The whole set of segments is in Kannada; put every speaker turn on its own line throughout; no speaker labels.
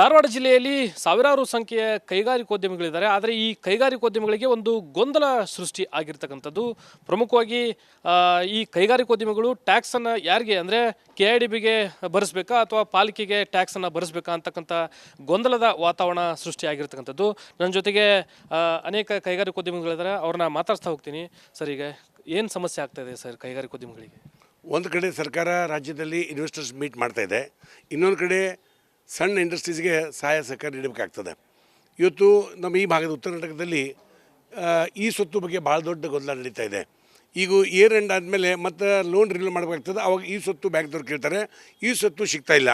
ಧಾರವಾಡ ಜಿಲ್ಲೆಯಲ್ಲಿ ಸಾವಿರಾರು ಸಂಖ್ಯೆಯ ಕೈಗಾರಿಕೋದ್ಯಮಿಗಳಿದ್ದಾರೆ. ಆದರೆ ಈ ಕೈಗಾರಿಕೋದ್ಯಮಿಗಳಿಗೆ ಒಂದು ಗೊಂದಲ ಸೃಷ್ಟಿ ಆಗಿರ್ತಕ್ಕಂಥದ್ದು. ಪ್ರಮುಖವಾಗಿ ಈ ಕೈಗಾರಿಕೋದ್ಯಮಿಗಳು ಟ್ಯಾಕ್ಸನ್ನು ಯಾರಿಗೆ ಅಂದರೆ ಕೆ ಐ ಡಿ ಬಿಗೆ ಭರಿಸ್ಬೇಕಾ ಅಥವಾ ಪಾಲಿಕೆಗೆ ಟ್ಯಾಕ್ಸನ್ನು ಭರಿಸ್ಬೇಕಾ ಅಂತಕ್ಕಂಥ ಗೊಂದಲದ ವಾತಾವರಣ ಸೃಷ್ಟಿಯಾಗಿರ್ತಕ್ಕಂಥದ್ದು ನನ್ನ ಜೊತೆಗೆ ಅನೇಕ ಕೈಗಾರಿಕೋದ್ಯಮಿಗಳಿದ್ದಾರೆ. ಅವ್ರನ್ನ ಮಾತಾಡ್ತಾ ಹೋಗ್ತೀನಿ. ಸರ್, ಈಗ ಏನು ಸಮಸ್ಯೆ ಆಗ್ತಾ ಇದೆ ಸರ್ ಕೈಗಾರಿಕೋದ್ಯಮಿಗಳಿಗೆ?
ಒಂದು ಕಡೆ ಸರ್ಕಾರ ರಾಜ್ಯದಲ್ಲಿ ಇನ್ವೆಸ್ಟರ್ಸ್ ಮೀಟ್ ಮಾಡ್ತಾ ಇದೆ. ಇನ್ನೊಂದು ಕಡೆ ಸಣ್ಣ ಇಂಡಸ್ಟ್ರೀಸ್ಗೆ ಸಹಾಯ ಸಹಕಾರ ನೀಡಬೇಕಾಗ್ತದೆ. ಇವತ್ತು ನಮ್ಮ ಈ ಭಾಗದ ಉತ್ತರ ಕರ್ನಾಟಕದಲ್ಲಿ ಈ ಸ್ವತ್ತು ಬಗ್ಗೆ ಭಾಳ ದೊಡ್ಡ ಗೊಂದಲ ನಡೀತಾ ಇದೆ. ಈಗ ಇಯರ್ ಎಂಡ್ ಆದಮೇಲೆ ಮತ್ತು ಲೋನ್ ರಿನ್ಯೂ ಮಾಡಬೇಕಾಗ್ತದೆ. ಅವಾಗ ಈ ಸ್ವತ್ತು ಬ್ಯಾಂಕ್ದವ್ರು ಕೇಳ್ತಾರೆ. ಈ ಸ್ವತ್ತು ಸಿಗ್ತಾ ಇಲ್ಲ.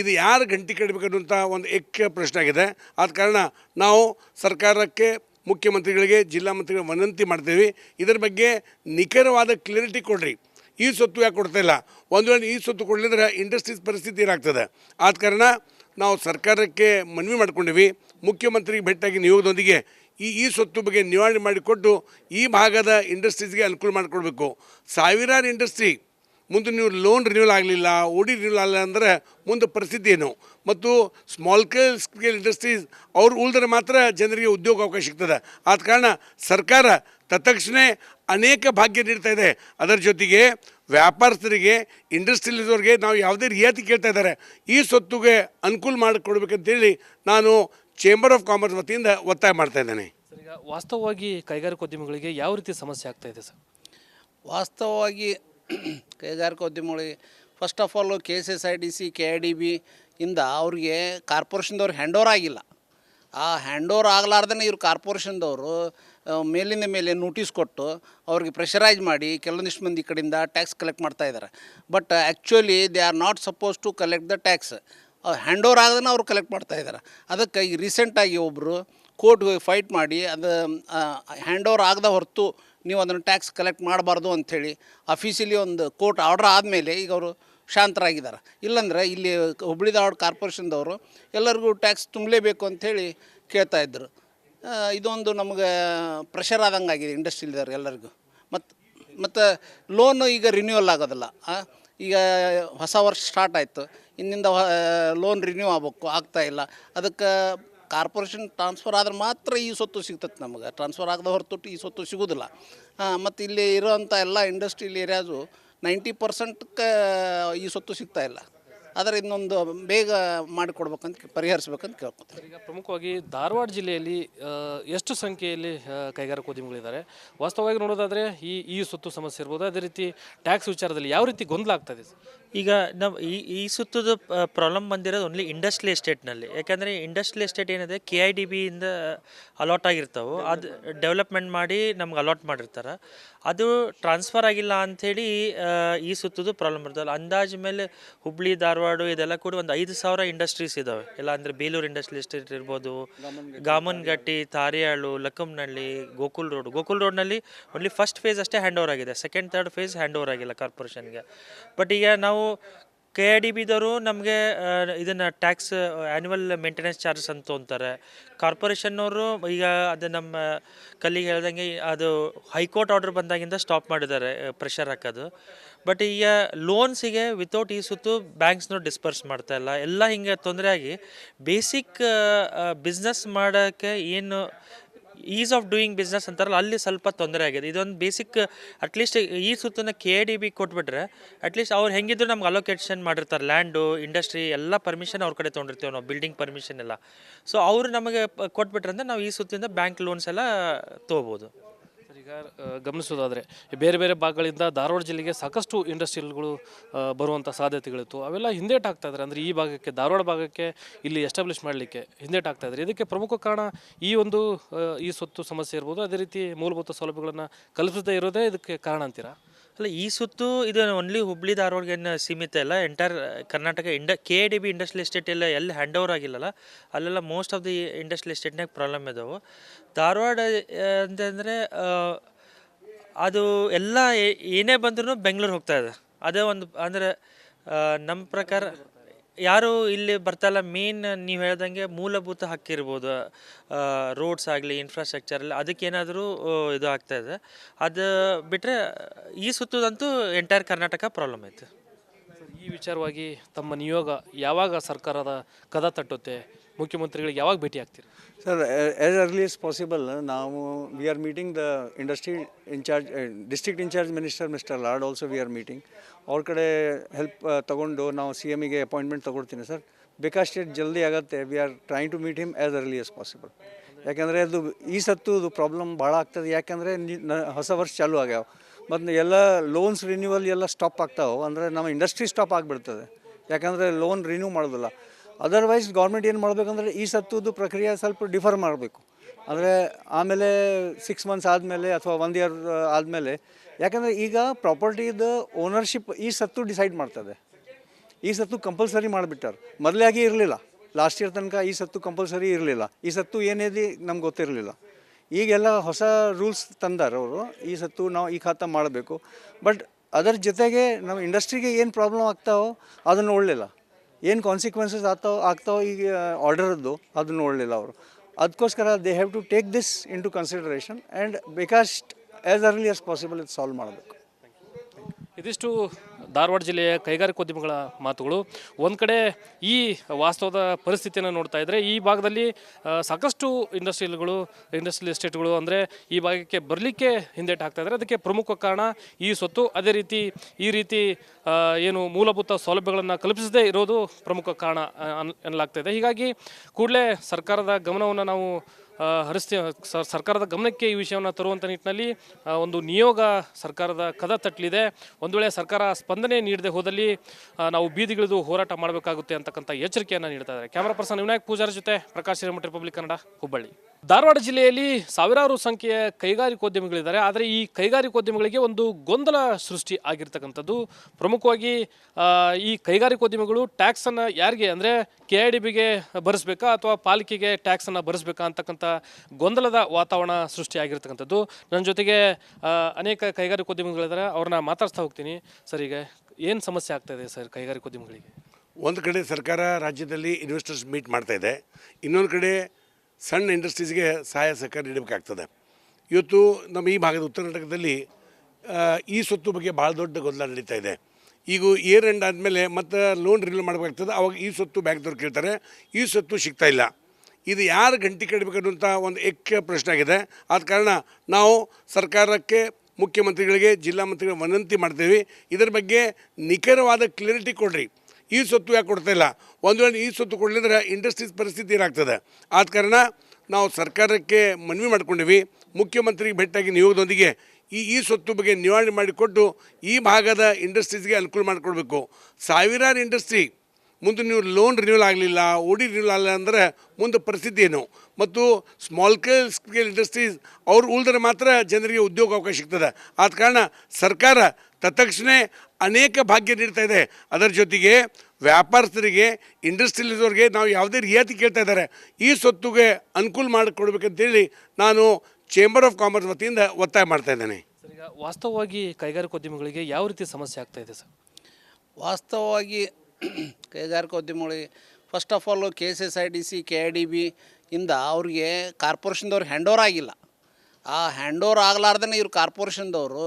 ಇದು ಯಾರು ಗಂಟೆ ಕಟ್ಟಬೇಕನ್ನುವಂಥ ಒಂದು ಏಕ ಪ್ರಶ್ನೆ ಆಗಿದೆ. ಆದ ಕಾರಣ ನಾವು ಸರ್ಕಾರಕ್ಕೆ, ಮುಖ್ಯಮಂತ್ರಿಗಳಿಗೆ, ಜಿಲ್ಲಾ ಮಂತ್ರಿಗಳಿಗೆ ವಿನಂತಿ ಮಾಡ್ತೀವಿ. ಇದರ ಬಗ್ಗೆ ನಿಖರವಾದ ಕ್ಲಿಯರಿಟಿ ಕೊಡ್ರಿ. ಈ ಸೊತ್ತು ಯಾಕೆ ಕೊಡ್ತಾಯಿಲ್ಲ ಒಂದು ವೇಳೆ ಈ ಸೊತ್ತು ಕೊಡಲಿದ್ರೆ ಇಂಡಸ್ಟ್ರೀಸ್ ಪರಿಸ್ಥಿತಿ ಏನಾಗ್ತದೆ? ಆದ ಕಾರಣ ನಾವು ಸರ್ಕಾರಕ್ಕೆ ಮನವಿ ಮಾಡಿಕೊಂಡಿವಿ. ಮುಖ್ಯಮಂತ್ರಿಗೆ ಭೇಟಿಯಾಗಿ ನಿಯೋಗದೊಂದಿಗೆ ಈ ಈ ಸೊತ್ತು ಬಗ್ಗೆ ನಿವಾರಣೆ ಮಾಡಿಕೊಟ್ಟು ಈ ಭಾಗದ ಇಂಡಸ್ಟ್ರೀಸ್ಗೆ ಅನುಕೂಲ ಮಾಡಿಕೊಡ್ಬೇಕು. ಸಾವಿರಾರು ಇಂಡಸ್ಟ್ರಿ ಮುಂದೆ ನೀವು ಲೋನ್ ರಿನ್ಯೂವಲ್ ಆಗಲಿಲ್ಲ, ಓಡಿ ರಿನ್ಯೂವಲ್ ಆಗಲಿಲ್ಲ ಅಂದರೆ ಮುಂದೆ ಪರಿಸ್ಥಿತಿ ಏನು? ಮತ್ತು ಸ್ಮಾಲ್ ಸ್ಕೇಲ್ ಸ್ಕೇಲ್ ಇಂಡಸ್ಟ್ರೀಸ್ ಅವ್ರು ಉಳಿದ್ರೆ ಮಾತ್ರ ಜನರಿಗೆ ಉದ್ಯೋಗ ಅವಕಾಶ ಸಿಗ್ತದೆ. ಆದ ಕಾರಣ ಸರ್ಕಾರ ತತ್ಕ್ಷಣ ಅನೇಕ ಭಾಗ್ಯ ನೀಡ್ತಾ ಇದೆ. ಅದರ ಜೊತೆಗೆ ವ್ಯಾಪಾರಸ್ಥರಿಗೆ ಇಂಡಸ್ಟ್ರಿಯಲ್ದವ್ರಿಗೆ ನಾವು ಯಾವುದೇ ರಿಯಾಯಿತಿ ಕೇಳ್ತಾ ಇದ್ದಾರೆ. ಈ ಸೊತ್ತುಗೆ ಅನುಕೂಲ ಮಾಡಿಕೊಡ್ಬೇಕಂತೇಳಿ ನಾನು ಚೇಂಬರ್ ಆಫ್ ಕಾಮರ್ಸ್ ವತಿಯಿಂದ ಒತ್ತಾಯ ಮಾಡ್ತಾ ಇದ್ದೇನೆ.
ಸರ್ ಈಗ ವಾಸ್ತವವಾಗಿ ಕೈಗಾರಿಕೋದ್ಯಮಿಗಳಿಗೆ ಯಾವ ರೀತಿ ಸಮಸ್ಯೆ ಆಗ್ತಾ ಇದೆ ಸರ್?
ವಾಸ್ತವವಾಗಿ ಕೈಗಾರಿಕೋದ್ಯಮಗಳಿಗೆ first of all K S S I D C K I D B ಇಂದ ಅವ್ರಿಗೆ ಕಾರ್ಪೊರೇಷನ್ದವ್ರು ಹ್ಯಾಂಡ್ ಓವರ್ ಆಗಿಲ್ಲ. ಆ ಹ್ಯಾಂಡ್ ಓವರ್ ಆಗಲಾರ್ದೇ ಇವ್ರು ಕಾರ್ಪೊರೇಷನ್ದವರು ಮೇಲಿಂದ ಮೇಲೆ ನೋಟಿಸ್ ಕೊಟ್ಟು ಅವ್ರಿಗೆ ಪ್ರೆಷರೈಸ್ ಮಾಡಿ ಕೆಲವೊಂದಿಷ್ಟು ಮಂದಿ ಕಡೆಯಿಂದ ಟ್ಯಾಕ್ಸ್ ಕಲೆಕ್ಟ್ ಮಾಡ್ತಾ ಇದ್ದಾರೆ but actually they are not suppose to collect the tax hand over ಆಗದೇ ಅವ್ರು ಕಲೆಕ್ಟ್ ಮಾಡ್ತಾ ಇದ್ದಾರೆ ಅದಕ್ಕೆ ಈಗ ರೀಸೆಂಟಾಗಿ ಒಬ್ಬರು ಕೋರ್ಟ್ ಹೋಗಿ ಫೈಟ್ ಮಾಡಿ ಅದು ಹ್ಯಾಂಡ್ ಓವರ್ ಆಗದ ಹೊರತು ನೀವು ಅದನ್ನು ಟ್ಯಾಕ್ಸ್ ಕಲೆಕ್ಟ್ ಮಾಡಬಾರ್ದು ಅಂಥೇಳಿ ಅಫೀಷಿಯಲಿ ಒಂದು ಕೋರ್ಟ್ ಆರ್ಡರ್ ಆದಮೇಲೆ ಈಗ ಅವರು ಶಾಂತರಾಗಿದ್ದಾರೆ. ಇಲ್ಲಂದ್ರೆ ಇಲ್ಲಿ ಹುಬ್ಳಿ ಧಾರವಾಡ ಕಾರ್ಪೊರೇಷನ್ದವರು ಎಲ್ಲರಿಗೂ ಟ್ಯಾಕ್ಸ್ ತುಂಬಲೇಬೇಕು ಅಂಥೇಳಿ ಕೇಳ್ತಾ ಇದ್ದರು. ಇದೊಂದು ನಮಗೆ ಪ್ರೆಷರ್ ಆದಂಗೆ ಆಗಿದೆ ಇಂಡಸ್ಟ್ರಿಲಿದವ್ರು ಎಲ್ಲರಿಗೂ. ಮತ್ತು ಮತ್ತು ಲೋನು ಈಗ ರಿನ್ಯೂವಲ್ ಆಗೋದಿಲ್ಲ. ಈಗ ಹೊಸ ವರ್ಷ ಸ್ಟಾರ್ಟ್ ಆಯಿತು. ಇನ್ನಿಂದ ಲೋನ್ ರಿನ್ಯೂ ಆಗಬೇಕು ಆಗ್ತಾಯಿಲ್ಲ ಅದಕ್ಕೆ ಕಾರ್ಪೊರೇಷನ್ ಟ್ರಾನ್ಸ್ಫರ್ ಆದ್ರೆ ಮಾತ್ರ ಈ ಸೊತ್ತು ಸಿಗ್ತದೆ ನಮಗೆ. ಟ್ರಾನ್ಸ್ಫರ್ ಆಗದ ಹೊರತುಟ್ಟು ಈ ಸೊತ್ತು ಸಿಗೋದಿಲ್ಲ. ಮತ್ತು ಇಲ್ಲಿ ಇರೋವಂಥ ಎಲ್ಲ ಇಂಡಸ್ಟ್ರಿಯಲ್ ಏರಿಯಾಸು ನೈಂಟಿ ಪರ್ಸೆಂಟ್ಗೆ ಈ ಸೊತ್ತು ಸಿಗ್ತಾ ಇಲ್ಲ. ಆದರೆ ಇನ್ನೊಂದು ಬೇಗ ಮಾಡಿಕೊಡ್ಬೇಕಂತ ಪರಿಹರಿಸ್ಬೇಕಂತ ಕೇಳ್ಕೊತೀನಿ.
ಈಗ ಪ್ರಮುಖವಾಗಿ ಧಾರವಾಡ ಜಿಲ್ಲೆಯಲ್ಲಿ ಎಷ್ಟು ಸಂಖ್ಯೆಯಲ್ಲಿ ಕೈಗಾರಿಕೋದ್ಯಮಿಗಳಿದ್ದಾರೆ ವಾಸ್ತವವಾಗಿ ನೋಡೋದಾದರೆ ಈ ಈ ಸೊತ್ತು ಸಮಸ್ಯೆ ಇರ್ಬೋದು. ಅದೇ ರೀತಿ ಟ್ಯಾಕ್ಸ್ ವಿಚಾರದಲ್ಲಿ ಯಾವ ರೀತಿ ಗೊಂದಲ ಆಗ್ತಾ ಇದೆ ಸರ್?
ಈಗ ನಾವು ಈ ಈ ಸುತ್ತದ ಪ್ರಾಬ್ಲಮ್ ಬಂದಿರೋದು ಓನ್ಲಿ ಇಂಡಸ್ಟ್ರಿಯಲ್ ಎಸ್ಟೇಟ್ನಲ್ಲಿ ಯಾಕಂದರೆ ಇಂಡಸ್ಟ್ರಿಯಲ್ ಎಸ್ಟೇಟ್ ಏನಿದೆ ಕೆ ಐ ಡಿ ಬಿಯಿಂದ ಅಲಾಟ್ ಆಗಿರ್ತಾವೆ. ಅದು ಡೆವಲಪ್ಮೆಂಟ್ ಮಾಡಿ ನಮ್ಗೆ ಅಲಾಟ್ ಮಾಡಿರ್ತಾರೆ. ಅದು ಟ್ರಾನ್ಸ್ಫರ್ ಆಗಿಲ್ಲ ಅಂಥೇಳಿ ಈ ಸುತ್ತದು ಪ್ರಾಬ್ಲಮ್ ಇರ್ತಲ್ಲ ಅಂದಾಜು ಮೇಲೆ ಹುಬ್ಳಿ, ಧಾರವಾಡ ಇದೆಲ್ಲ ಕೂಡ ಒಂದು ಐದು ಸಾವಿರ ಇಂಡಸ್ಟ್ರೀಸ್ ಇದ್ದಾವೆ ಇಲ್ಲ ಅಂದರೆ ಬೇಲೂರು ಇಂಡಸ್ಟ್ರಿಯಲ್ ಎಸ್ಟೇಟ್ ಇರ್ಬೋದು, ಗಾಮನ್ಗಟ್ಟಿ, ತಾರಿಯಾಳು ಲಕ್ಕಂನಹಳ್ಳಿ ಗೋಕುಲ್ ರೋಡ್ ಗೋಕುಲ್ ರೋಡ್ನಲ್ಲಿ ಓನ್ಲಿ ಫಸ್ಟ್ ಫೇಸ್ ಅಷ್ಟೇ ಹ್ಯಾಂಡ್ ಓವರ್ ಆಗಿದೆ. Second third phase hand over ಆಗಿಲ್ಲ ಕಾರ್ಪೊರೇಷನ್ಗೆ ಬಟ್ ಈಗ ನಾವು ಕೆ ಐ ಡಿ ಬಿದವರು ನಮಗೆ ಇದನ್ನು ಟ್ಯಾಕ್ಸ್ ಆ್ಯನ್ಯುವಲ್ ಮೇಂಟೆನೆನ್ಸ್ ಚಾರ್ಜಸ್ ಅಂತ ತೊಗೊತಾರೆ ಕಾರ್ಪೊರೇಷನ್ನವರು ಈಗ ಅದು ನಮ್ಮ ಕಲ್ಲಿಗೆ ಹೇಳ್ದಂಗೆ ಅದು ಹೈಕೋರ್ಟ್ ಆರ್ಡರ್ ಬಂದಾಗಿಂದ ಸ್ಟಾಪ್ ಮಾಡಿದ್ದಾರೆ ಪ್ರೆಷರ್ ಹಾಕೋದು. ಬಟ್ ಈಗ ಲೋನ್ಸಿಗೆ ವಿತೌಟ್ ಈ ಸುತ್ತು ಬ್ಯಾಂಕ್ಸ್ನ ಡಿಸ್ಪರ್ಸ್ ಮಾಡ್ತಾ ಇಲ್ಲ. ಎಲ್ಲ ಹಿಂಗೆ ತೊಂದರೆ ಆಗಿ ಬೇಸಿಕ್ ಬಿಸ್ನೆಸ್ ಮಾಡೋಕ್ಕೆ ಏನು ಈಸ್ ಆಫ್ ಡೂಯಿಂಗ್ ಬಿಸ್ನೆಸ್ ಅಂತಾರಲ್ಲ, ಅಲ್ಲಿ ಸ್ವಲ್ಪ ತೊಂದರೆ ಆಗಿದೆ. ಇದೊಂದು ಬೇಸಿಕ್ ಅಟ್ಲೀಸ್ಟ್ ಈ ಸುತ್ತನ ಕೆ ಡಿ ಬಿ ಕೊಟ್ಬಿಟ್ರೆ ಅಟ್ಲೀಸ್ಟ್ ಅವ್ರು ಹೆಂಗಿದ್ರು ನಮ್ಗೆ ಅಲೋಕೇಶನ್ ಮಾಡಿರ್ತಾರೆ. ಲ್ಯಾಂಡು ಇಂಡಸ್ಟ್ರಿ ಎಲ್ಲ ಪರ್ಮಿಷನ್ ಅವ್ರ ಕಡೆ ತೊಗೊಂಡಿರ್ತೀವಿ ನಾವು ಬಿಲ್ಡಿಂಗ್ ಪರ್ಮಿಷನ್ ಎಲ್ಲ. ಸೊ ಅವರು ನಮಗೆ ಕೊಟ್ಬಿಟ್ರೆ ಅಂದ್ರೆ ನಾವು ಈ ಸುತ್ತಿಂದ ಬ್ಯಾಂಕ್ ಲೋನ್ಸ್ ಎಲ್ಲ ತೊಗೋಬೋದು.
ಗಮನಿಸೋದಾದ್ರೆ ಬೇರೆ ಬೇರೆ ಭಾಗಗಳಿಂದ ಧಾರವಾಡ ಜಿಲ್ಲೆಗೆ ಸಾಕಷ್ಟು ಇಂಡಸ್ಟ್ರಿಯಲ್ಗಳು ಬರುವಂಥ ಸಾಧ್ಯತೆಗಳಿತ್ತು. ಅವೆಲ್ಲ ಹಿಂದೇಟ್ ಆಗ್ತಾ ಇದ್ದಾರೆ ಅಂದರೆ ಈ ಭಾಗಕ್ಕೆ, ಧಾರವಾಡ ಭಾಗಕ್ಕೆ ಇಲ್ಲಿ ಎಸ್ಟಾಬ್ಲಿಷ್ ಮಾಡಲಿಕ್ಕೆ ಹಿಂದೇಟ್ ಆಗ್ತಾ ಇದ್ದಾರೆ ಇದಕ್ಕೆ ಪ್ರಮುಖ ಕಾರಣ ಈ ಒಂದು ಈ ಸ್ವತ್ತು ಸಮಸ್ಯೆ ಇರ್ಬೋದು. ಅದೇ ರೀತಿ ಮೂಲಭೂತ ಸೌಲಭ್ಯಗಳನ್ನು ಕಲ್ಪಿಸದೇ ಇರೋದೇ ಇದಕ್ಕೆ ಕಾರಣ ಅಂತೀರಾ?
ಅಲ್ಲ, ಈ ಸುತ್ತು ಇದು ಓನ್ಲಿ ಹುಬ್ಳಿ ಧಾರವಾಡಗೆ ಏನು ಸೀಮಿತ ಇಲ್ಲ entire Karnataka ಇಂಡ K D B industrial estate ಎಲ್ಲ ಎಲ್ಲಿ ಹ್ಯಾಂಡ್ ಓವರ್ ಆಗಿಲ್ಲಲ್ಲ, ಅಲ್ಲೆಲ್ಲ ಮೋಸ್ಟ್ ಆಫ್ ದಿ ಇಂಡಸ್ಟ್ರಿಯಲ್ ಎಸ್ಟೇಟ್ನಾಗ ಪ್ರಾಬ್ಲಮ್ ಇದಾವೆ. ಧಾರವಾಡ ಅಂತಂದರೆ ಅದು ಎಲ್ಲ ಏನೇ ಬಂದ್ರೂ ಬೆಂಗಳೂರು ಹೋಗ್ತಾ ಇದೆ. ಅದೇ ಒಂದು, ಅಂದರೆ ನಮ್ಮ ಪ್ರಕಾರ ಯಾರು ಇಲ್ಲಿ ಬರ್ತಲ್ಲ ಮೇನ್ ನೀವು ಹೇಳ್ದಂಗೆ ಮೂಲಭೂತ ಹಕ್ಕಿರ್ಬೋದು ರೋಡ್ಸ್ ಆಗಲಿ ಇನ್ಫ್ರಾಸ್ಟ್ರಕ್ಚರ್ ಎಲ್ಲ ಅದಕ್ಕೇನಾದರೂ ಇದು ಆಗ್ತಾ ಇದೆ. ಅದು ಬಿಟ್ಟರೆ ಈ ಸುತ್ತದಂತೂ ಎಂಟೈರ್ ಕರ್ನಾಟಕ ಪ್ರಾಬ್ಲಮ್ ಐತೆ.
ಈ ವಿಚಾರವಾಗಿ ತಮ್ಮ ನಿಯೋಗ ಯಾವಾಗ ಸರ್ಕಾರದ ಕದ ತಟ್ಟುತ್ತೆ? ಮುಖ್ಯಮಂತ್ರಿಗಳಿಗೆ ಯಾವಾಗ ಭೇಟಿ ಆಗ್ತೀರಿ?
Sir as early as possible ನಾವು we are meeting the industry incharge district incharge minister mister Lad also we are meeting. ಅವ್ರ ಕಡೆ ಹೆಲ್ಪ್ ತೊಗೊಂಡು ನಾವು ಸಿ ಎಮಿಗೆ ಅಪಾಯಿಂಟ್ಮೆಂಟ್ ತಗೊಳ್ತೀನಿ ಸರ್ ಬೇಕಷ್ಟು ಜಲ್ದಿ ಆಗುತ್ತೆ. We are trying to meet him as early as possible ಯಾಕೆಂದರೆ ಅದು, ಈ ಸತ್ತು ಅದು ಪ್ರಾಬ್ಲಮ್ ಭಾಳ ಆಗ್ತದೆ. ಯಾಕೆಂದರೆ ಹೊಸ ವರ್ಷ ಚಾಲೂ ಆಗ್ಯಾವ. ಮತ್ತು ಎಲ್ಲ ಲೋನ್ಸ್ ರಿನ್ಯೂವಲ್ ಎಲ್ಲ ಸ್ಟಾಪ್ ಆಗ್ತಾವೆ. ಅಂದರೆ ನಮ್ಮ ಇಂಡಸ್ಟ್ರಿ ಸ್ಟಾಪ್ ಆಗಿಬಿಡ್ತದೆ. ಯಾಕಂದರೆ ಲೋನ್ ರಿನ್ಯೂ ಮಾಡೋದಿಲ್ಲ. ಅದರ್ವೈಸ್ ಗೌರ್ಮೆಂಟ್ ಏನು ಮಾಡಬೇಕಂದ್ರೆ ಈ ಸತ್ತುದು ಪ್ರಕ್ರಿಯೆ ಸ್ವಲ್ಪ ಡಿಫರ್ ಮಾಡಬೇಕು. ಅಂದರೆ ಆಮೇಲೆ ಸಿಕ್ಸ್ ಮಂತ್ಸ್ ಆದಮೇಲೆ ಅಥವಾ ಒಂದು ಇಯರ್ ಆದಮೇಲೆ. ಯಾಕಂದರೆ ಈಗ ಪ್ರಾಪರ್ಟಿದು ಓನರ್ಶಿಪ್ ಈ ಸತ್ತು ಡಿಸೈಡ್ ಮಾಡ್ತದೆ. ಈ ಸತ್ತು ಕಂಪಲ್ಸರಿ ಮಾಡಿಬಿಟ್ಟಾರೆ. ಮೊದಲಾಗಿ ಇರಲಿಲ್ಲ. ಲಾಸ್ಟ್ ಇಯರ್ ತನಕ ಈ ಸತ್ತು ಕಂಪಲ್ಸರಿ ಇರಲಿಲ್ಲ. ಈ ಸತ್ತು ಏನೇದಿ ನಮ್ಗೆ ಗೊತ್ತಿರಲಿಲ್ಲ. ಈಗೆಲ್ಲ ಹೊಸ ರೂಲ್ಸ್ ತಂದಾರ ಅವರು. ಈ ಸತ್ತು ನಾವು ಈ ಖಾತ ಮಾಡಬೇಕು. ಬಟ್ ಅದರ ಜೊತೆಗೆ ನಮ್ಮ ಇಂಡಸ್ಟ್ರಿಗೆ ಏನು ಪ್ರಾಬ್ಲಮ್ ಆಗ್ತಾವೋ ಅದನ್ನು ನೋಡಲಿಲ್ಲ. ಏನು ಕಾನ್ಸಿಕ್ವೆನ್ಸಸ್ ಆಗ್ತಾವ ಆಗ್ತಾವ ಈಗ ಆರ್ಡರದ್ದು ಅದು ನೋಡಲಿಲ್ಲ ಅವರು. ಅದಕ್ಕೋಸ್ಕರ they have to take this in to consideration and ಬೇಕಷ್ಟು ಆ್ಯಸ್ ಅರ್ಲಿ ಆಸ್ ಪಾಸಿಬಲ್ ಇದು ಸಾಲ್ವ್ ಮಾಡಬೇಕು.
ಇದಿಷ್ಟು ಧಾರವಾಡ ಜಿಲ್ಲೆಯ ಕೈಗಾರಿಕೋದ್ಯಮಿಗಳ ಮಾತುಗಳು. ಒಂದು ಕಡೆ ಈ ವಾಸ್ತವದ ಪರಿಸ್ಥಿತಿಯನ್ನು ನೋಡ್ತಾ ಇದ್ದರೆ ಈ ಭಾಗದಲ್ಲಿ ಸಾಕಷ್ಟು ಇಂಡಸ್ಟ್ರಿಯಲ್ಗಳು, ಇಂಡಸ್ಟ್ರಿಯಲ್ ಎಸ್ಟೇಟ್ಗಳು ಅಂದರೆ ಈ ಭಾಗಕ್ಕೆ ಬರಲಿಕ್ಕೆ ಹಿಂದೇಟು ಹಾಕ್ತಾ ಇದ್ದಾರೆ ಅದಕ್ಕೆ ಪ್ರಮುಖ ಕಾರಣ ಈ ಸ್ವತ್ತು ಅದೇ ರೀತಿ ಈ ರೀತಿ ಏನು ಮೂಲಭೂತ ಸೌಲಭ್ಯಗಳನ್ನು ಕಲ್ಪಿಸದೇ ಇರೋದು ಪ್ರಮುಖ ಕಾರಣ ಅನ್- ಎನ್ನಲಾಗ್ತಾ ಇದೆ. ಹೀಗಾಗಿ ಕೂಡಲೇ ಸರ್ಕಾರದ ಗಮನವನ್ನು ನಾವು ಹರಿಸ್ತಿ ಸರ್ಕಾರದ ಗಮನಕ್ಕೆ ಈ ವಿಷಯವನ್ನು ತರುವಂಥ ನಿಟ್ಟಿನಲ್ಲಿ ಒಂದು ನಿಯೋಗ ಸರ್ಕಾರದ ಕದ ತಟ್ಟಲಿದೆ. ಒಂದು ವೇಳೆ ಸರ್ಕಾರ ಸ್ಪಂದನೆ ನೀಡದೆ ಹೋದಲ್ಲಿ ನಾವು ಬೀದಿಗಿಳಿದು ಹೋರಾಟ ಮಾಡಬೇಕಾಗುತ್ತೆ ಅಂತಕ್ಕಂಥ ಎಚ್ಚರಿಕೆಯನ್ನು ನೀಡ್ತಾ ಇದ್ದಾರೆ. ಕ್ಯಾಮರಾ ಪರ್ಸನ್ ವಿನಾಯಕ್ ಪೂಜಾರ ಜೊತೆ ಪ್ರಕಾಶ್ ಹಿರೇಮಠ, ರಿಪಬ್ಲಿಕ್ ಕನ್ನಡ, ಹುಬ್ಬಳ್ಳಿ. ಧಾರವಾಡ ಜಿಲ್ಲೆಯಲ್ಲಿ ಸಾವಿರಾರು ಸಂಖ್ಯೆಯ ಕೈಗಾರಿಕೋದ್ಯಮಿಗಳಿದ್ದಾರೆ. ಆದರೆ ಈ ಕೈಗಾರಿಕೋದ್ಯಮಿಗಳಿಗೆ ಒಂದು ಗೊಂದಲ ಸೃಷ್ಟಿ ಆಗಿರ್ತಕ್ಕಂಥದ್ದು. ಪ್ರಮುಖವಾಗಿ ಈ ಕೈಗಾರಿಕೋದ್ಯಮಿಗಳು ಟ್ಯಾಕ್ಸನ್ನು ಯಾರಿಗೆ ಅಂದರೆ ಕೆ ಐ ಡಿ ಬಿಗೆ ಭರಿಸ್ಬೇಕಾ ಅಥವಾ ಪಾಲಿಕೆಗೆ ಟ್ಯಾಕ್ಸನ್ನು ಭರಿಸ್ಬೇಕಾ ಅಂತಕ್ಕಂಥ ಗೊಂದಲದ ವಾತಾವರಣ ಸೃಷ್ಟಿಯಾಗಿರ್ತಕ್ಕಂಥದ್ದು ನನ್ನ ಜೊತೆಗೆ ಅನೇಕ ಕೈಗಾರಿಕೋದ್ಯಮಿಗಳಿದ್ದಾರೆ. ಅವ್ರನ್ನ ಮಾತಾಡ್ತಾ ಹೋಗ್ತೀನಿ. ಸರ್, ಈಗ ಏನು ಸಮಸ್ಯೆ ಆಗ್ತಾ ಇದೆ ಸರ್ ಕೈಗಾರಿಕೋದ್ಯಮಿಗಳಿಗೆ?
ಒಂದು ಕಡೆ ಸರ್ಕಾರ ರಾಜ್ಯದಲ್ಲಿ ಇನ್ವೆಸ್ಟರ್ಸ್ ಮೀಟ್ ಮಾಡ್ತಾ ಇದೆ. ಇನ್ನೊಂದು ಕಡೆ ಸಣ್ಣ ಇಂಡಸ್ಟ್ರೀಸ್ಗೆ ಸಹಾಯ ಸಹಕಾರ ನೀಡಬೇಕಾಗ್ತದೆ. ಇವತ್ತು ನಮ್ಮ ಈ ಭಾಗದ ಉತ್ತರ ಕರ್ನಾಟಕದಲ್ಲಿ ಈ ಸ್ವತ್ತು ಬಗ್ಗೆ ಭಾಳ ದೊಡ್ಡ ಗೊಂದಲ ನಡೀತಾ ಇದೆ. ಈಗ ಇಯರ್ ಎಂಡ್ ಆದಮೇಲೆ ಮತ್ತು ಲೋನ್ ರಿನ್ಯೂ ಮಾಡಬೇಕಾಗ್ತದೆ. ಅವಾಗ ಈ ಸ್ವತ್ತು ಬ್ಯಾಂಕ್ದವ್ರು ಕೇಳ್ತಾರೆ, ಈ ಸ್ವತ್ತು ಸಿಗ್ತಾ ಇಲ್ಲ. ಇದು ಯಾರು ಗಂಟಿ ಕಟ್ಟಬೇಕನ್ನುವಂಥ ಒಂದು ಏಕ ಪ್ರಶ್ನೆ ಆಗಿದೆ. ಆದ ಕಾರಣ ನಾವು ಸರ್ಕಾರಕ್ಕೆ, ಮುಖ್ಯಮಂತ್ರಿಗಳಿಗೆ, ಜಿಲ್ಲಾ ಮಂತ್ರಿಗಳಿಗೆ ವಿನಂತಿ ಮಾಡ್ತೀವಿ. ಇದರ ಬಗ್ಗೆ ನಿಖರವಾದ ಕ್ಲಿಯರಿಟಿ ಕೊಡ್ರಿ. ಈ ಸೊತ್ತು ಯಾಕೆ ಕೊಡ್ತಾಯಿಲ್ಲ ಒಂದು ವೇಳೆ ಈ ಸೊತ್ತು ಕೊಡಲಿದ್ರೆ ಇಂಡಸ್ಟ್ರೀಸ್ ಪರಿಸ್ಥಿತಿ ಏನಾಗ್ತದೆ? ಆದ ಕಾರಣ ನಾವು ಸರ್ಕಾರಕ್ಕೆ ಮನವಿ ಮಾಡ್ಕೊಂಡಿವಿ. ಮುಖ್ಯಮಂತ್ರಿಗೆ ಭೇಟಿಯಾಗಿ ನಿಯೋಗದೊಂದಿಗೆ ಈ ಈ ಸೊತ್ತು ಬಗ್ಗೆ ನಿವಾರಣೆ ಮಾಡಿಕೊಟ್ಟು ಈ ಭಾಗದ ಇಂಡಸ್ಟ್ರೀಸ್ಗೆ ಅನುಕೂಲ ಮಾಡಿಕೊಡ್ಬೇಕು. ಸಾವಿರಾರು ಇಂಡಸ್ಟ್ರಿ, ಮುಂದೆ ನೀವು ಲೋನ್ ರಿನ್ಯೂಲ್ ಆಗಲಿಲ್ಲ, ಓಡಿ ರಿನ್ಯೂಲ್ ಆಗಲಿಲ್ಲ ಅಂದರೆ ಮುಂದೆ ಪರಿಸ್ಥಿತಿ ಏನು? ಮತ್ತು ಸ್ಮಾಲ್ ಸ್ಕೇಲ್ ಸ್ಕೇಲ್ ಇಂಡಸ್ಟ್ರೀಸ್ ಅವ್ರು ಉಳಿದ್ರೆ ಮಾತ್ರ ಜನರಿಗೆ ಉದ್ಯೋಗ ಅವಕಾಶ ಸಿಗ್ತದೆ. ಆದ ಕಾರಣ ಸರ್ಕಾರ ತತ್ಕ್ಷಣ ಅನೇಕ ಭಾಗ್ಯ ನೀಡ್ತಾ ಇದೆ. ಅದರ ಜೊತೆಗೆ ವ್ಯಾಪಾರಸ್ಥರಿಗೆ ಇಂಡಸ್ಟ್ರಿಯಲಿಸೋರಿಗೆ ನಾವು ಯಾವುದೇ ರಿಯಾಯಿತಿ ಕೇಳ್ತಾ ಇದ್ದಾರೆ. ಈ ಸ್ವತ್ತುಗೆ ಅನುಕೂಲ ಮಾಡಿಕೊಡ್ಬೇಕಂತೇಳಿ ನಾನು ಚೇಂಬರ್ ಆಫ್ ಕಾಮರ್ಸ್ ವತಿಯಿಂದ ಒತ್ತಾಯ ಮಾಡ್ತಾ ಇದ್ದೇನೆ.
ಸರ್ ಈಗ ವಾಸ್ತವವಾಗಿ ಕೈಗಾರಿಕೋದ್ಯಮಿಗಳಿಗೆ ಯಾವ ರೀತಿ ಸಮಸ್ಯೆ ಆಗ್ತಾ ಇದೆ ಸರ್?
ವಾಸ್ತವವಾಗಿ ಕೈಗಾರಿಕೋದ್ಯಮಗಳಿಗೆ first of all K S S I D C K I D B ಇಂದ ಅವ್ರಿಗೆ ಕಾರ್ಪೊರೇಷನ್ದವ್ರು ಹ್ಯಾಂಡ್ ಆಗಿಲ್ಲ. ಆ ಹ್ಯಾಂಡ್ ಓವರ್ ಆಗಲಾರ್ದೇ ಇವ್ರು ಕಾರ್ಪೊರೇಷನ್ದವರು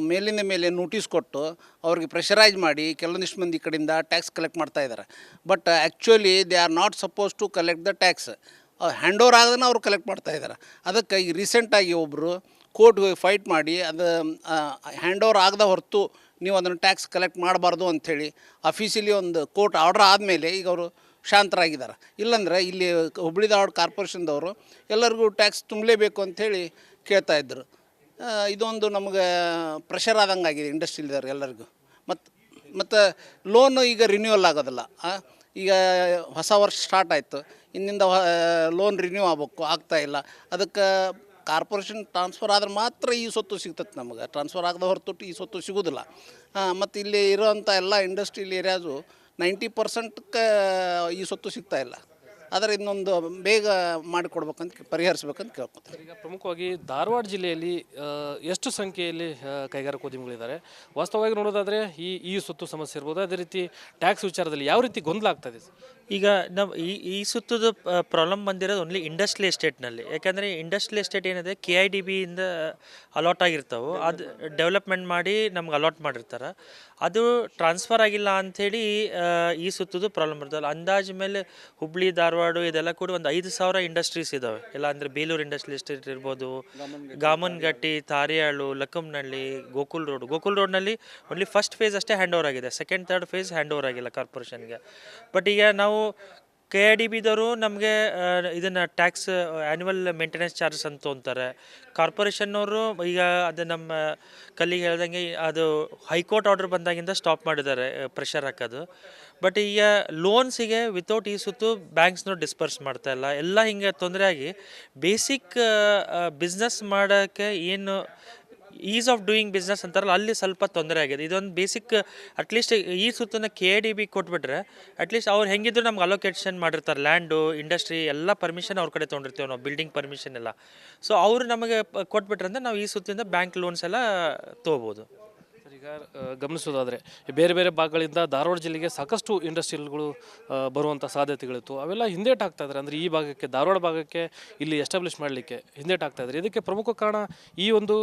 ಮೇಲಿಂದ ಮೇಲೆ ನೋಟಿಸ್ ಕೊಟ್ಟು ಅವ್ರಿಗೆ ಪ್ರೆಷರೈಸ್ ಮಾಡಿ ಕೆಲವೊಂದಿಷ್ಟು ಮಂದಿ ಕಡೆಯಿಂದ ಟ್ಯಾಕ್ಸ್ ಕಲೆಕ್ಟ್ ಮಾಡ್ತಾ ಇದ್ದಾರೆ but actually they are not suppose to collect the tax hand over ಅವರು ಅವ್ರು ಕಲೆಕ್ಟ್ ಮಾಡ್ತಾ ಇದ್ದಾರೆ ಅದಕ್ಕೆ ಈಗ ರೀಸೆಂಟಾಗಿ ಒಬ್ಬರು ಕೋರ್ಟ್ಗೆ ಫೈಟ್ ಮಾಡಿ ಅದು ಹ್ಯಾಂಡ್ ಓವರ್ ಆಗದ ಹೊರತು ನೀವು ಅದನ್ನು ಟ್ಯಾಕ್ಸ್ ಕಲೆಕ್ಟ್ ಮಾಡಬಾರ್ದು ಅಂಥೇಳಿ ಅಫೀಸಿಯಲಿ ಒಂದು ಕೋರ್ಟ್ ಆರ್ಡರ್ ಆದಮೇಲೆ ಈಗ ಅವರು ಶಾಂತರಾಗಿದ್ದಾರೆ. ಇಲ್ಲಾಂದ್ರೆ ಇಲ್ಲಿ ಹುಬ್ಬಳ್ಳಿ ಧಾರವಾಡ ಕಾರ್ಪೊರೇಷನ್ದವರು ಎಲ್ಲರಿಗೂ ಟ್ಯಾಕ್ಸ್ ತುಂಬಲೇಬೇಕು ಅಂಥೇಳಿ ಕೇಳ್ತಾ ಇದ್ದರು ಇದೊಂದು ನಮಗೆ ಪ್ರೆಷರ್ ಆದಂಗೆ ಆಗಿದೆ ಇಂಡಸ್ಟ್ರಿಲಿದವ್ರು ಎಲ್ಲರಿಗೂ. ಮತ್ತು ಮತ್ತು ಲೋನು ಈಗ ರಿನ್ಯೂವಲ್ ಆಗೋದಿಲ್ಲ. ಈಗ ಹೊಸ ವರ್ಷ ಸ್ಟಾರ್ಟ್ ಆಯಿತು. ಇನ್ನಿಂದ ಲೋನ್ ರಿನ್ಯೂ ಆಗ್ಬೇಕು, ಆಗ್ತಾ ಇಲ್ಲ. ಅದಕ್ಕೆ ಕಾರ್ಪೊರೇಷನ್ ಟ್ರಾನ್ಸ್ಫರ್ ಆದ್ರೆ ಮಾತ್ರ ಈ ಸೊತ್ತು ಸಿಗ್ತದೆ ನಮಗೆ. ಟ್ರಾನ್ಸ್ಫರ್ ಆಗದ ಹೊರತು ಈ ಸೊತ್ತು ಸಿಗೋದಿಲ್ಲ. ಮತ್ತು ಇಲ್ಲಿ ಇರೋವಂಥ ಎಲ್ಲ ಇಂಡಸ್ಟ್ರಿಯಲ್ ಏರಿಯಾಸು ನೈಂಟಿ ಪರ್ಸೆಂಟ್ಗೆ ಈ ಸೊತ್ತು ಸಿಗ್ತಾ ಇಲ್ಲ. ಆದರೆ ಇನ್ನೊಂದು ಬೇಗ ಮಾಡಿಕೊಡ್ಬೇಕಂತ ಪರಿಹರಿಸ್ಬೇಕಂತ ಕೇಳ್ಕೊತಾರೆ
ಈಗ ಪ್ರಮುಖವಾಗಿ ಧಾರವಾಡ ಜಿಲ್ಲೆಯಲ್ಲಿ ಎಷ್ಟು ಸಂಖ್ಯೆಯಲ್ಲಿ ಕೈಗಾರಿಕೋದ್ಯಮಿಗಳಿದ್ದಾರೆ ವಾಸ್ತವವಾಗಿ ನೋಡೋದಾದರೆ ಈ ಈ ಸೊತ್ತು ಸಮಸ್ಯೆ ಇರ್ಬೋದು. ಅದೇ ರೀತಿ ಟ್ಯಾಕ್ಸ್ ವಿಚಾರದಲ್ಲಿ ಯಾವ ರೀತಿ ಗೊಂದಲ ಆಗ್ತದೆ
ಈಗ ನಾವು ಈ ಈ ಸುತ್ತದ ಪ್ರಾಬ್ಲಮ್ ಬಂದಿರೋದು ಓನ್ಲಿ ಇಂಡಸ್ಟ್ರಿಯಲ್ ಎಸ್ಟೇಟ್ನಲ್ಲಿ ಯಾಕಂದರೆ ಇಂಡಸ್ಟ್ರಿಯಲ್ ಎಸ್ಟೇಟ್ ಏನಿದೆ ಕೆ ಐ ಡಿ ಬಿಯಿಂದ ಅಲಾಟ್ ಆಗಿರ್ತಾವೆ. ಅದು ಡೆವಲಪ್ಮೆಂಟ್ ಮಾಡಿ ನಮ್ಗೆ ಅಲಾಟ್ ಮಾಡಿರ್ತಾರೆ. ಅದು ಟ್ರಾನ್ಸ್ಫರ್ ಆಗಿಲ್ಲ ಅಂಥೇಳಿ ಈ ಸುತ್ತದು ಪ್ರಾಬ್ಲಮ್ ಇರ್ತಲ್ಲ ಅಂದಾಜು ಮೇಲೆ ಹುಬ್ಳಿ, ಧಾರವಾಡ ಇದೆಲ್ಲ ಕೂಡ ಒಂದು ಐದು ಸಾವಿರ ಇಂಡಸ್ಟ್ರೀಸ್ ಇದ್ದಾವೆ ಇಲ್ಲ ಅಂದರೆ ಬೇಲೂರು ಇಂಡಸ್ಟ್ರಿಯಲ್ ಎಸ್ಟೇಟ್ ಇರ್ಬೋದು, ಗಾಮನ್ಗಟ್ಟಿ, ತಾರಿಯಾಳು, ಲಕ್ಕಂನಹಳ್ಳಿ, ಗೋಕುಲ್ ರೋಡ್ ಗೋಕುಲ್ ರೋಡ್ನಲ್ಲಿ ಓನ್ಲಿ ಫಸ್ಟ್ ಫೇಸ್ ಅಷ್ಟೇ ಹ್ಯಾಂಡ್ ಓವರ್ ಆಗಿದೆ. Second third phase hand over ಆಗಿಲ್ಲ ಕಾರ್ಪೊರೇಷನ್ಗೆ ಬಟ್ ಈಗ ನಾವು ಕೆ ಐ ಡಿ ಬಿದವರು ನಮಗೆ ಇದನ್ನು ಟ್ಯಾಕ್ಸ್ ಆ್ಯನ್ಯುವಲ್ ಮೇಂಟೆನೆನ್ಸ್ ಚಾರ್ಜಸ್ ಅಂತ ತೊಗೊತಾರೆ ಕಾರ್ಪೊರೇಷನ್ನವರು ಈಗ ಅದು ನಮ್ಮ ಕಲ್ಲಿಗೆ ಹೇಳ್ದಂಗೆ ಅದು ಹೈಕೋರ್ಟ್ ಆರ್ಡರ್ ಬಂದಾಗಿಂದ ಸ್ಟಾಪ್ ಮಾಡಿದ್ದಾರೆ ಪ್ರೆಷರ್ ಹಾಕೋದು. ಬಟ್ ಈಗ ಲೋನ್ಸಿಗೆ ವಿತೌಟ್ ಈ ಸುತ್ತು ಬ್ಯಾಂಕ್ಸ್ನೂ ಡಿಸ್ಪರ್ಸ್ ಮಾಡ್ತಾ ಇಲ್ಲ. ಎಲ್ಲ ಹಿಂಗೆ ತೊಂದರೆ ಆಗಿ ಬೇಸಿಕ್ ಬಿಸ್ನೆಸ್ ಮಾಡೋಕ್ಕೆ ಏನು ಈಸ್ ಆಫ್ ಡೂಯಿಂಗ್ ಬಿಸ್ನೆಸ್ ಅಂತಾರಲ್ಲ, ಅಲ್ಲಿ ಸ್ವಲ್ಪ ತೊಂದರೆ ಆಗಿದೆ. ಇದೊಂದು ಬೇಸಿಕ್ ಅಟ್ಲೀಸ್ಟ್ ಈ ಸುತ್ತನ ಕೆ ಡಿ ಬಿ ಕೊಟ್ಬಿಟ್ರೆ ಅಟ್ಲೀಸ್ಟ್ ಅವ್ರು ಹೆಂಗಿದ್ರು ನಮ್ಗೆ ಅಲೋಕೇಶನ್ ಮಾಡಿರ್ತಾರೆ. ಲ್ಯಾಂಡು ಇಂಡಸ್ಟ್ರಿ ಎಲ್ಲ ಪರ್ಮಿಷನ್ ಅವ್ರ ಕಡೆ ತೊಗೊಂಡಿರ್ತೀವಿ ನಾವು ಬಿಲ್ಡಿಂಗ್ ಪರ್ಮಿಷನ್ ಎಲ್ಲ. ಸೊ ಅವರು ನಮಗೆ ಕೊಟ್ಬಿಟ್ರೆ ಅಂದ್ರೆ ನಾವು ಈ ಸುತ್ತಿಂದ ಬ್ಯಾಂಕ್ ಲೋನ್ಸ್ ಎಲ್ಲ ತೊಗೋಬೋದು.
ಈಗ ಗಮನಿಸೋದಾದರೆ, ಬೇರೆ ಬೇರೆ ಭಾಗಗಳಿಂದ ಧಾರವಾಡ ಜಿಲ್ಲೆಗೆ ಸಾಕಷ್ಟು ಇಂಡಸ್ಟ್ರಿಯಲ್ಗಳು ಬರುವಂಥ ಸಾಧ್ಯತೆಗಳಿತ್ತು. ಅವೆಲ್ಲ ಹಿಂದೇಟ್ ಆಗ್ತಾ ಇದ್ದಾರೆ ಅಂದರೆ ಈ ಭಾಗಕ್ಕೆ, ಧಾರವಾಡ ಭಾಗಕ್ಕೆ ಇಲ್ಲಿ ಎಸ್ಟಾಬ್ಲಿಷ್ ಮಾಡಲಿಕ್ಕೆ ಹಿಂದೇಟ್ ಆಗ್ತಾ ಇದ್ದಾರೆ ಇದಕ್ಕೆ ಪ್ರಮುಖ ಕಾರಣ ಈ ಒಂದು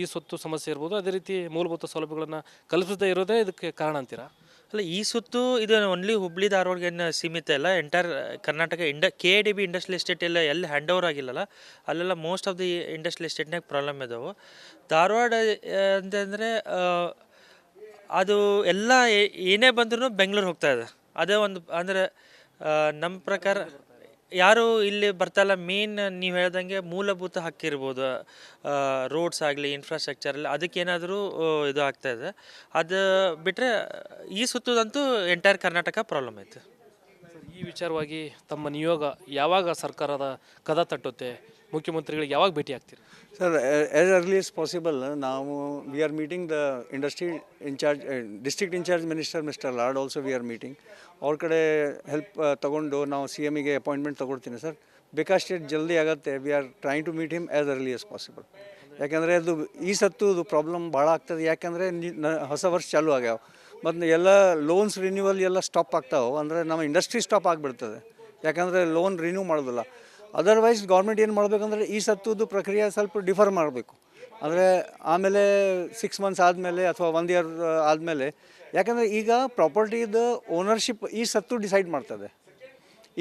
ಈ ಸ್ವತ್ತು ಸಮಸ್ಯೆ ಇರ್ಬೋದು. ಅದೇ ರೀತಿ ಮೂಲಭೂತ ಸೌಲಭ್ಯಗಳನ್ನು ಕಲ್ಪಿಸದೇ ಇರೋದೇ ಇದಕ್ಕೆ ಕಾರಣ ಅಂತೀರಾ?
ಅಲ್ಲ, ಈ ಸುತ್ತು ಇದು ಓನ್ಲಿ ಹುಬ್ಳಿ, ಧಾರವಾಡಗೆ ಸೀಮಿತ ಇಲ್ಲ. Entire Karnataka ಇಂಡ K D B industrial estate ಎಲ್ಲ ಎಲ್ಲಿ ಹ್ಯಾಂಡ್ ಓವರ್ ಆಗಿಲ್ಲಲ್ಲ, ಅಲ್ಲೆಲ್ಲ ಮೋಸ್ಟ್ ಆಫ್ ದಿ ಇಂಡಸ್ಟ್ರಿಯಲ್ ಎಸ್ಟೇಟ್ನಾಗ ಪ್ರಾಬ್ಲಮ್ ಇದಾವೆ. ಧಾರವಾಡ ಅಂತಂದರೆ ಅದು ಎಲ್ಲ ಏನೇ ಬಂದ್ರೂ ಬೆಂಗಳೂರು ಹೋಗ್ತಾ ಇದೆ. ಅದೇ ಒಂದು, ಅಂದರೆ ನಮ್ಮ ಪ್ರಕಾರ ಯಾರು ಇಲ್ಲಿ ಬರ್ತಲ್ಲ ಮೇನ್ ನೀವು ಹೇಳ್ದಂಗೆ ಮೂಲಭೂತ ಹಕ್ಕಿರ್ಬೋದು ರೋಡ್ಸ್ ಆಗಲಿ ಇನ್ಫ್ರಾಸ್ಟ್ರಕ್ಚರ್ ಅಲ್ಲಿ ಅದಕ್ಕೇನಾದರೂ ಇದು ಆಗ್ತಾ ಇದೆ. ಅದು ಬಿಟ್ಟರೆ ಈ ಸುತ್ತದಂತೂ ಎಂಟೈರ್ ಕರ್ನಾಟಕ ಪ್ರಾಬ್ಲಮ್ ಐತೆ.
ಈ ವಿಚಾರವಾಗಿ ತಮ್ಮ ನಿಯೋಗ ಯಾವಾಗ ಸರ್ಕಾರದ ಕದ ತಟ್ಟುತ್ತೆ? ಮುಖ್ಯಮಂತ್ರಿಗಳಿಗೆ ಯಾವಾಗ ಭೇಟಿ ಆಗ್ತೀರಿ?
Sir as early as possible ನಾವು we are meeting the industry incharge district incharge minister mister Lad also we are meeting ಅವ್ರ ಕಡೆ ಹೆಲ್ಪ್ ತಗೊಂಡು ನಾವು ಸಿ ಎಮಿಗೆ ಅಪಾಯಿಂಟ್ಮೆಂಟ್ ತಗೊಳ್ತೀನಿ ಸರ್. ಬೇಕಾಷ್ಟು ಜಲ್ದಿ ಆಗುತ್ತೆ we are trying to meet him as early as possible ಯಾಕೆಂದರೆ ಅದು, ಈ ಸತ್ತು ಅದು ಪ್ರಾಬ್ಲಮ್ ಭಾಳ ಆಗ್ತದೆ. ಯಾಕೆಂದರೆ ಹೊಸ ವರ್ಷ ಚಾಲೂ ಆಗ್ಯಾವ. ಮತ್ತು ಎಲ್ಲ ಲೋನ್ಸ್ ರಿನ್ಯೂವಲ್ ಎಲ್ಲ ಸ್ಟಾಪ್ ಆಗ್ತಾವೆ. ಅಂದರೆ ನಮ್ಮ ಇಂಡಸ್ಟ್ರಿ ಸ್ಟಾಪ್ ಆಗಿಬಿಡ್ತದೆ. ಯಾಕಂದರೆ ಲೋನ್ ರಿನ್ಯೂ ಮಾಡೋದಿಲ್ಲ. ಅದರ್ವೈಸ್ ಗೌರ್ಮೆಂಟ್ ಏನು ಮಾಡಬೇಕಂದ್ರೆ ಈ ಸತ್ತುದು ಪ್ರಕ್ರಿಯೆ ಸ್ವಲ್ಪ ಡಿಫರ್ ಮಾಡಬೇಕು. ಅಂದರೆ ಆಮೇಲೆ ಸಿಕ್ಸ್ ಮಂತ್ಸ್ ಆದಮೇಲೆ ಅಥವಾ ಒಂದು ಇಯರ್ ಆದಮೇಲೆ. ಯಾಕಂದರೆ ಈಗ ಪ್ರಾಪರ್ಟಿದು ಓನರ್ಶಿಪ್ ಈ ಸತ್ತು ಡಿಸೈಡ್ ಮಾಡ್ತದೆ.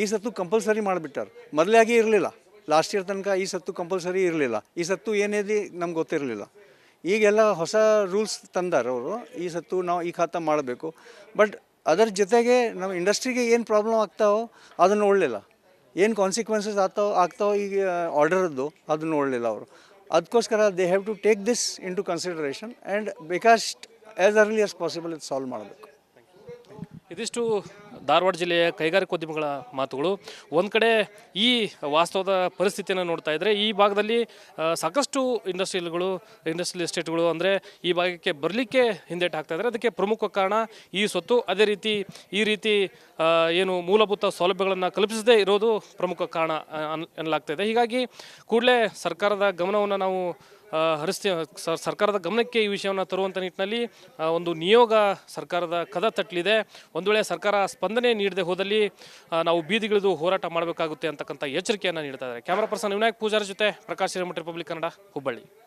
ಈ ಸತ್ತು ಕಂಪಲ್ಸರಿ ಮಾಡಿಬಿಟ್ಟಾರೆ. ಮೊದಲಾಗಿ ಇರಲಿಲ್ಲ. ಲಾಸ್ಟ್ ಇಯರ್ ತನಕ ಈ ಸತ್ತು ಕಂಪಲ್ಸರಿ ಇರಲಿಲ್ಲ. ಈ ಸತ್ತು ಏನೇದಿ ನಮ್ಗೆ ಗೊತ್ತಿರಲಿಲ್ಲ. ಈಗೆಲ್ಲ ಹೊಸ ರೂಲ್ಸ್ ತಂದಾರ ಅವರು. ಈ ಸತ್ತು ನಾವು ಈ ಖಾತಾ ಮಾಡಬೇಕು. ಬಟ್ ಅದರ ಜೊತೆಗೆ ನಮ್ಮ ಇಂಡಸ್ಟ್ರಿಗೆ ಏನು ಪ್ರಾಬ್ಲಮ್ ಆಗ್ತಾವೋ ಅದನ್ನು ನೋಡಲಿಲ್ಲ. ಏನು ಕಾನ್ಸಿಕ್ವೆನ್ಸಸ್ ಆಗ್ತಾವ ಆಗ್ತಾವ ಈಗ ಆರ್ಡರದ್ದು ಅದು ನೋಡಲಿಲ್ಲ ಅವರು. ಅದಕ್ಕೋಸ್ಕರ they have to take this into consideration and ಬೇಕಷ್ಟು ಆ್ಯಸ್ ಅರ್ಲಿ ಆಸ್ ಪಾಸಿಬಲ್ ಇದು ಸಾಲ್ವ್ ಮಾಡಬೇಕು.
ಇದಿಷ್ಟು ಧಾರವಾಡ ಜಿಲ್ಲೆಯ ಕೈಗಾರಿಕೋದ್ಯಮಿಗಳ ಮಾತುಗಳು. ಒಂದು ಕಡೆ ಈ ವಾಸ್ತವದ ಪರಿಸ್ಥಿತಿಯನ್ನು ನೋಡ್ತಾ ಇದ್ದರೆ ಈ ಭಾಗದಲ್ಲಿ ಸಾಕಷ್ಟು ಇಂಡಸ್ಟ್ರಿಯಲ್ಗಳು ಇಂಡಸ್ಟ್ರಿಯಲ್ ಎಸ್ಟೇಟ್ಗಳು ಅಂದರೆ ಈ ಭಾಗಕ್ಕೆ ಬರಲಿಕ್ಕೆ ಹಿಂದೇಟು ಹಾಕ್ತಾ ಇದ್ದಾರೆ ಅದಕ್ಕೆ ಪ್ರಮುಖ ಕಾರಣ ಈ ಸ್ವತ್ತು ಅದೇ ರೀತಿ, ಈ ರೀತಿ ಏನು ಮೂಲಭೂತ ಸೌಲಭ್ಯಗಳನ್ನು ಕಲ್ಪಿಸದೇ ಇರೋದು ಪ್ರಮುಖ ಕಾರಣ ಅನ್- ಎನ್ನಲಾಗ್ತಾ ಇದೆ. ಹೀಗಾಗಿ ಕೂಡಲೇ ಸರ್ಕಾರದ ಗಮನವನ್ನು ನಾವು ಸ- ಸರ್ಕಾರದ ಗಮನಕ್ಕೆ ಈ ವಿಷಯವನ್ನು ತರುವಂಥ ನಿಟ್ಟಿನಲ್ಲಿ ಒಂದು ನಿಯೋಗ ಸರ್ಕಾರದ ಕದ ತಟ್ಟಲಿದೆ. ಒಂದು ವೇಳೆ ಸರ್ಕಾರ ಸ್ಪಂದನೆ ನೀಡದೆ ಹೋದಲ್ಲಿ ನಾವು ಬೀದಿಗಿಳಿದು ಹೋರಾಟ ಮಾಡಬೇಕಾಗುತ್ತೆ ಅಂತಕ್ಕಂಥ ಎಚ್ಚರಿಕೆಯನ್ನು ನೀಡ್ತಾ ಇದ್ದಾರೆ. ಕ್ಯಾಮರಾ ಪರ್ಸನ್ ವಿನಾಯಕ್ ಪೂಜಾರ ಜೊತೆ ಪ್ರಕಾಶ್ ಹಿರೇಮಠ, ರಿಪಬ್ಲಿಕ್ ಕನ್ನಡ, ಹುಬ್ಬಳ್ಳಿ.